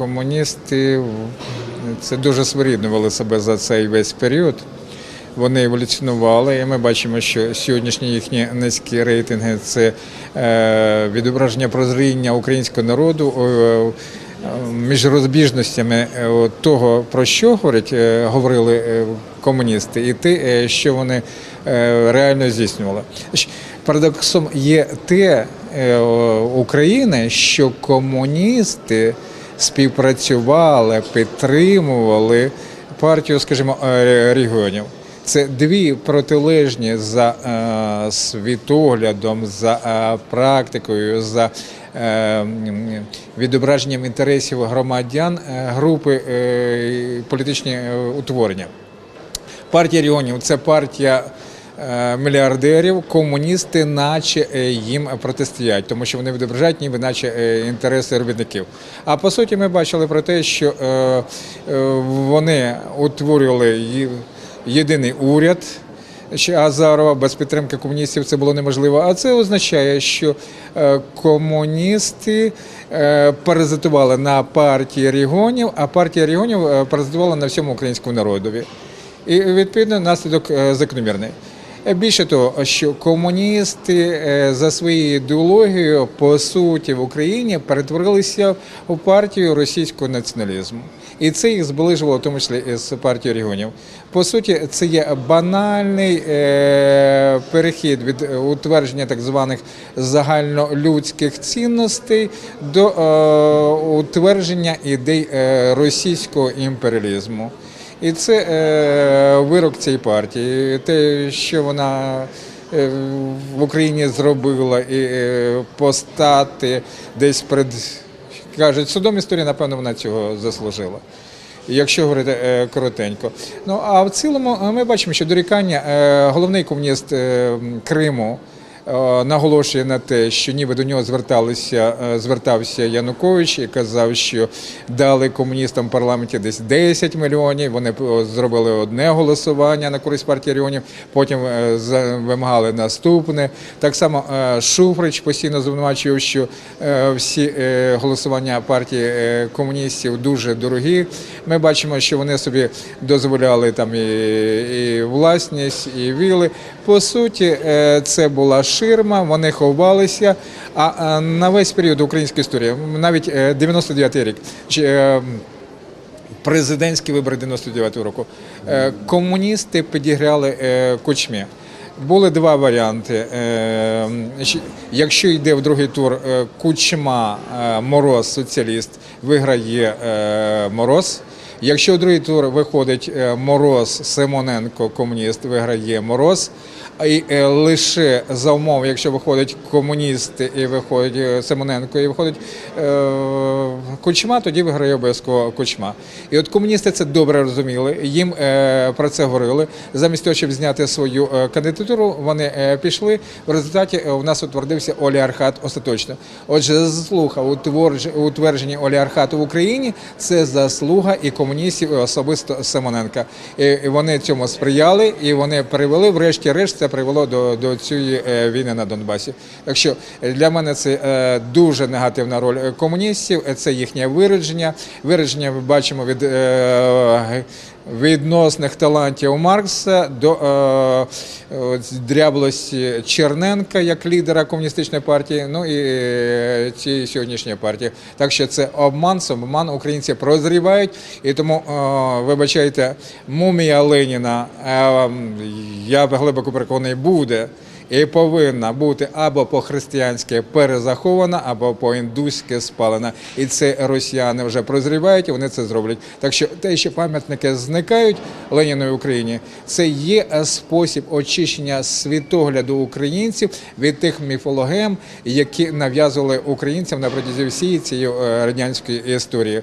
комуністи це дуже своєрідно себе за цей весь період. Вони еволюціонували, і ми бачимо, що сьогоднішні їхні низькі рейтинги це е, відображення прозріння українського народу. е, Між розбіжностями е, того, про що говорять, говорили комуністи, і те, що вони реально здійснювали. Парадоксом є те України, що комуністи співпрацювали, підтримували партію, скажімо, е, регіонів. Це дві протилежні за е, світоглядом, за е, практикою, за відображенням інтересів громадян групи політичні утворення. Партія регіонів це партія мільярдерів, комуністи, наче е, їм протистоять, тому що вони відображають ніби наче е, інтереси робітників. А по суті, ми бачили про те, що е, е, вони утворювали єдиний уряд. Ще Азарова без підтримки комуністів це було неможливо. А це означає, що е, комуністи е, паразитували на партії регіонів, а партія регіонів е, паразитувала на всьому українському народові. І відповідно наслідок е, закономірний. Е, Більше того, що комуністи е, за своєю ідеологією по суті в Україні перетворилися у партію російського націоналізму, і це їх зближувало, в тому числі з партією регіонів. По суті, це є банальний е, перехід від утвердження так званих загальнолюдських цінностей до утвердження ідей російського імперіалізму. І це е, вирок цієї партії. Те, що вона е, в Україні зробила, і е, постати десь перед кажуть, судом історії, напевно, вона цього заслужила. Якщо говорити е, коротенько. Ну а в цілому ми бачимо, що дорікання головний комуніст Криму наголошує на те, що ніби до нього зверталися, е, звертався Янукович і казав, що дали комуністам в парламенті десь 10 мільйонів. Вони е, зробили одне голосування на користь партії регіонів, потім е, вимагали наступне. Так само е, Шуфрич постійно звинувачував, що е, всі е, голосування партії е, комуністів дуже дорогі. Ми бачимо, що вони собі дозволяли там і, і власність, і віли. По суті, е, це була ширма, вони ховалися. А а на весь період української історії, навіть е, 99-й рік. чи, е, Президентські вибори 99-го року. Е, Комуністи підіграли е, кучмі. Були два варіанти. Е, Якщо йде в другий тур е, кучма е, Мороз, соціаліст, виграє е, Мороз. Якщо в другий тур виходить е, Мороз Симоненко, комуніст, виграє Мороз. І е, лише за умов, якщо виходить комуніст і виходить е, Симоненко, і виходить Кучма, тоді виграє обов'язково Кучма. І от комуністи це добре розуміли, їм про це говорили. Замість того, щоб зняти свою кандидатуру, вони пішли. В результаті у нас утвердився олігархат остаточно. Отже, заслуга у творж- у утвердженні олігархату в Україні це заслуга і комуністів, і особисто Симоненка. І, вони цьому сприяли, і вони привели, врешті-решт, це привело до, до цієї е, війни на Донбасі. Так що е, для мене це е, дуже негативна роль комуністів, це їхнє виродження. Вираження ми бачимо від відносних талантів Маркса до е, дряблості Черненка як лідера комуністичної партії, ну і е, цієї сьогоднішньої партії. Так що це обман, обман українці прозрівають, і тому е, вибачайте, мумія Леніна, е, я глибоко переконаний, буде. І повинна бути або по-християнськи перезахована, або по-індуськи спалена. І це росіяни вже прозрівають, і вони це зроблять. Так що те, що пам'ятники зникають Леніної Україні, це є спосіб очищення світогляду українців від тих міфологем, які нав'язували українцям на протязі всієї цієї е, радянської історії.